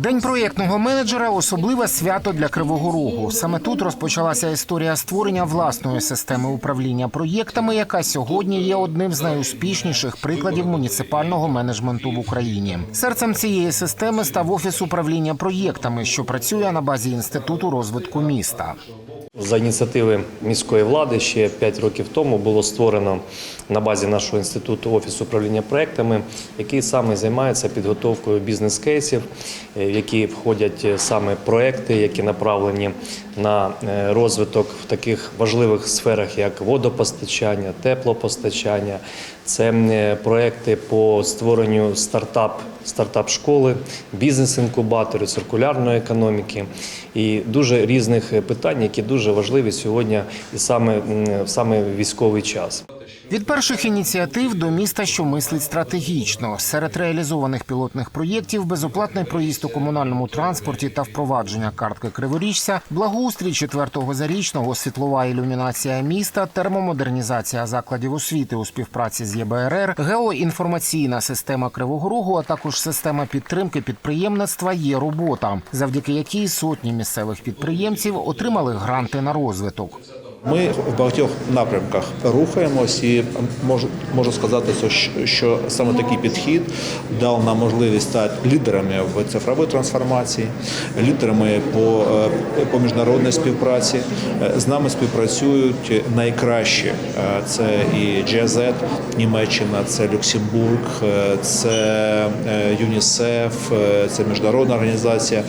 День проєктного менеджера особливе свято для Кривого Рогу. Саме тут розпочалася історія створення власної системи управління проєктами, яка сьогодні є одним з найуспішніших прикладів муніципального менеджменту в Україні. Серцем цієї системи став офіс управління проєктами, що працює на базі інституту розвитку міста. За ініціативи міської влади ще 5 років тому було створено на базі нашого інституту офіс управління проектами, який саме займається підготовкою бізнес-кейсів, які входять е, саме проекти, які направлені на е, розвиток в таких важливих сферах, як водопостачання, теплопостачання. Це е, проекти по створенню стартап, стартап школи, бізнес-інкубаторів, циркулярної економіки і дуже різних е, питань, які дуже важливі сьогодні і саме, м, саме військовий час. Від перших ініціатив до міста, що мислить стратегічно. Серед реалізованих пілотних проєктів безоплатний проїзд у комунальному транспорті та впровадження картки Криворіжця, благоустрій четвертого зарічного, світлова ілюмінація міста, термомодернізація закладів освіти у співпраці з ЄБРР, геоінформаційна система Кривого Рогу, а також система підтримки підприємництва є робота, завдяки якій сотні місцевих підприємців отримали гранти на розвиток. Ми в багатьох напрямках рухаємось і можу, можу сказати, що- саме такий підхід дав нам можливість стати лідерами в цифровій трансформації, лідерами по, е, по міжнародній співпраці. Е, З нами співпрацюють найкращі. Е, Це і GZ, Німеччина, це Люксембург, це ЮНІСЕФ, це міжнародна організація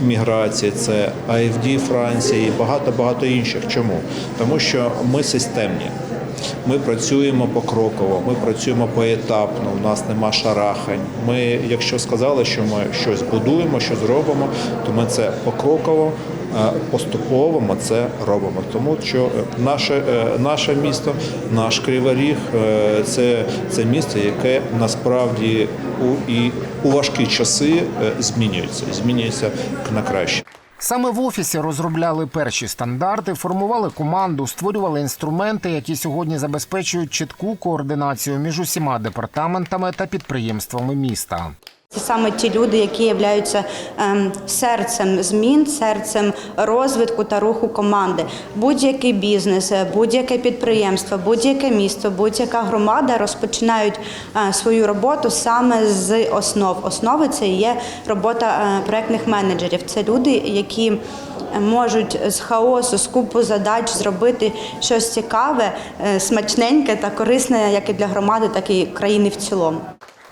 міграції, це АФД Франції і багато багато інших. Чому? Тому що ми системні. Ми працюємо покроково, ми працюємо поетапно. У нас нема шарахань. Ми, якщо сказали, що ми щось будуємо, що зробимо, то ми це покроково. Поступово ми це робимо, тому що е, наше, е, наше місто, наш Кривий Ріг е, це, це місто, яке насправді у і у важкі часи змінюється, змінюється на краще. Саме в офісі розробляли перші стандарти, формували команду, створювали інструменти, які сьогодні забезпечують чітку координацію між усіма департаментами та підприємствами міста. Це саме ті люди, які являються ем, серцем змін, серцем розвитку та руху команди. Будь-який бізнес, е, будь-яке підприємство, будь-яке місто, будь-яка громада розпочинають е, свою роботу саме з основ. Основи це є робота е, проектних менеджерів. Це люди, які можуть з хаосу, з купу задач зробити щось цікаве, смачненьке та корисне як і для громади, так і країни в цілому.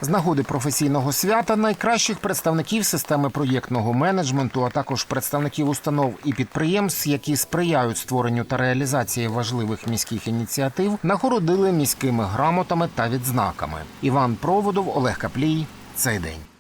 З нагоди професійного свята найкращих представників системи проєктного менеджменту, а також представників установ і підприємств, які сприяють створенню та реалізації важливих міських ініціатив, нагородили міськими грамотами та відзнаками. Іван Проводов, Олег Каплій. Цей день.